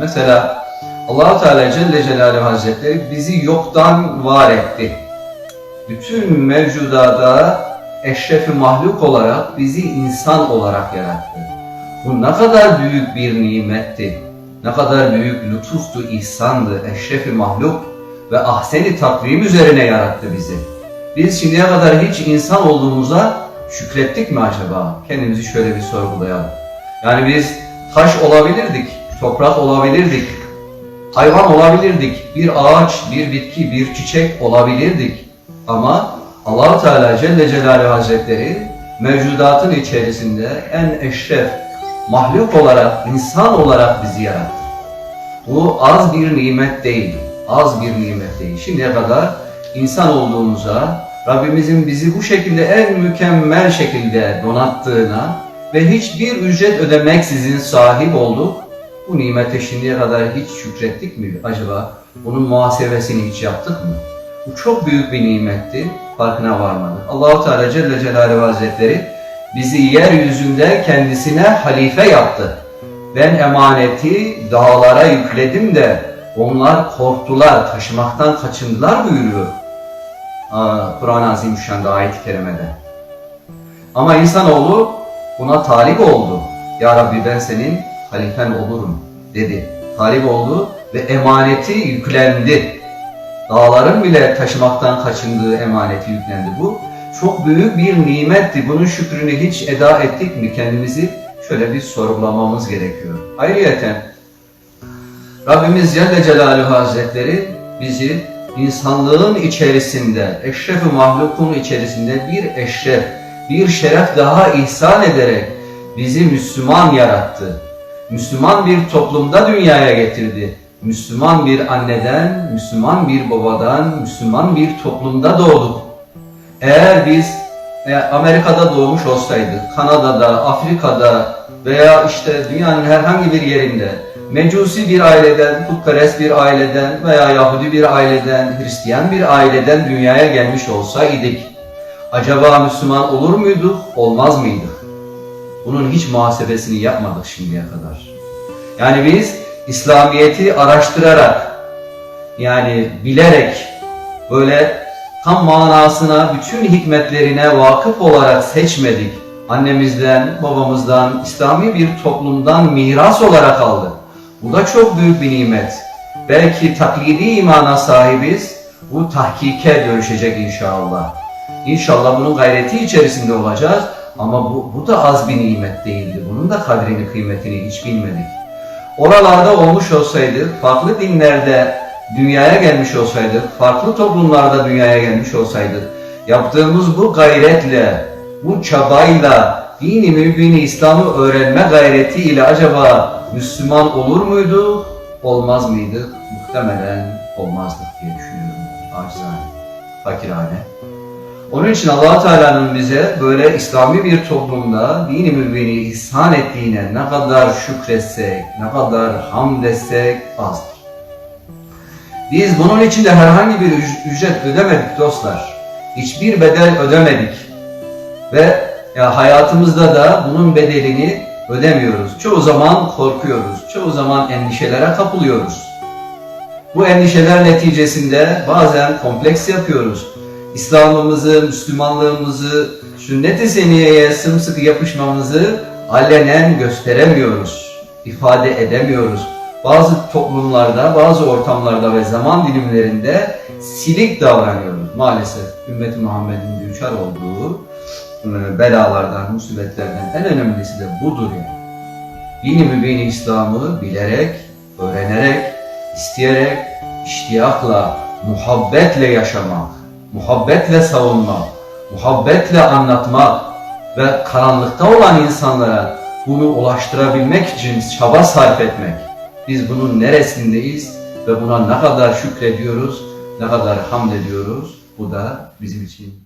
Mesela allah Teala Celle Celaluhu Hazretleri bizi yoktan var etti. Bütün mevcudada eşrefi mahluk olarak bizi insan olarak yarattı. Bu ne kadar büyük bir nimetti. Ne kadar büyük lütuftu, ihsandı, eşrefi mahluk ve ahseni takvim üzerine yarattı bizi. Biz şimdiye kadar hiç insan olduğumuza şükrettik mi acaba? Kendimizi şöyle bir sorgulayalım. Yani biz taş olabilirdik, toprak olabilirdik, hayvan olabilirdik, bir ağaç, bir bitki, bir çiçek olabilirdik. Ama allah Teala Celle Celaluhu Hazretleri mevcudatın içerisinde en eşref mahluk olarak, insan olarak bizi yarattı. Bu az bir nimet değil, az bir nimet değil. Şimdiye kadar insan olduğumuza, Rabbimizin bizi bu şekilde en mükemmel şekilde donattığına ve hiçbir ücret ödemeksizin sahip olduk. Bu nimete şimdiye kadar hiç şükrettik mi acaba? Bunun muhasebesini hiç yaptık mı? Bu çok büyük bir nimetti. Farkına varmadık. Allahu Teala Celle Celaluhu Hazretleri bizi yeryüzünde kendisine halife yaptı. Ben emaneti dağlara yükledim de onlar korktular, taşımaktan kaçındılar buyuruyor. Kur'an-ı Azimüşşan'da ayet-i kerimede. Ama insanoğlu buna talip oldu. Ya Rabbi ben senin halifen olurum dedi. Talip oldu ve emaneti yüklendi. Dağların bile taşımaktan kaçındığı emaneti yüklendi. Bu çok büyük bir nimetti. Bunun şükrünü hiç eda ettik mi? Kendimizi şöyle bir sorgulamamız gerekiyor. Ayrıyeten Rabbimiz Celle Celaluhu Hazretleri bizi insanlığın içerisinde, eşref-i mahlukun içerisinde bir eşref, bir şeref daha ihsan ederek bizi Müslüman yarattı. Müslüman bir toplumda dünyaya getirdi. Müslüman bir anneden, Müslüman bir babadan, Müslüman bir toplumda doğduk. Eğer biz e, Amerika'da doğmuş olsaydık, Kanada'da, Afrika'da veya işte dünyanın herhangi bir yerinde mecusi bir aileden, putperest bir aileden veya Yahudi bir aileden, Hristiyan bir aileden dünyaya gelmiş olsaydık, acaba Müslüman olur muyduk, olmaz mıydık? Bunun hiç muhasebesini yapmadık şimdiye kadar. Yani biz İslamiyet'i araştırarak, yani bilerek, böyle tam manasına, bütün hikmetlerine vakıf olarak seçmedik. Annemizden, babamızdan, İslami bir toplumdan miras olarak aldık. Bu da çok büyük bir nimet. Belki taklidi imana sahibiz, bu tahkike dönüşecek inşallah. İnşallah bunun gayreti içerisinde olacağız ama bu, bu da az bir nimet değildi. Bunun da kadrini, kıymetini hiç bilmedik. Oralarda olmuş olsaydık, farklı dinlerde dünyaya gelmiş olsaydık, farklı toplumlarda dünyaya gelmiş olsaydık, yaptığımız bu gayretle, bu çabayla, dini mübini İslam'ı öğrenme gayretiyle acaba Müslüman olur muydu, olmaz mıydı? Muhtemelen olmazdık diye düşünüyorum. Acizane, fakirane. Onun için allah Teala'nın bize böyle İslami bir toplumda dini mübini ihsan ettiğine ne kadar şükretsek, ne kadar hamd etsek azdır. Biz bunun için de herhangi bir üc- ücret ödemedik dostlar. Hiçbir bedel ödemedik. Ve ya hayatımızda da bunun bedelini ödemiyoruz. Çoğu zaman korkuyoruz. Çoğu zaman endişelere kapılıyoruz. Bu endişeler neticesinde bazen kompleks yapıyoruz. İslam'ımızı, Müslümanlığımızı, sünnet-i seniyeye sımsıkı yapışmamızı alenen gösteremiyoruz. ifade edemiyoruz. Bazı toplumlarda, bazı ortamlarda ve zaman dilimlerinde silik davranıyoruz. Maalesef ümmet-i Muhammed'in düçar olduğu e, belalardan, musibetlerden en önemlisi de budur yani. Dini mübini İslam'ı bilerek, öğrenerek, isteyerek, iştiyakla, muhabbetle yaşamak, muhabbetle savunmak, muhabbetle anlatmak ve karanlıkta olan insanlara bunu ulaştırabilmek için çaba sarf etmek. Biz bunun neresindeyiz ve buna ne kadar şükrediyoruz, ne kadar hamd ediyoruz. Bu da bizim için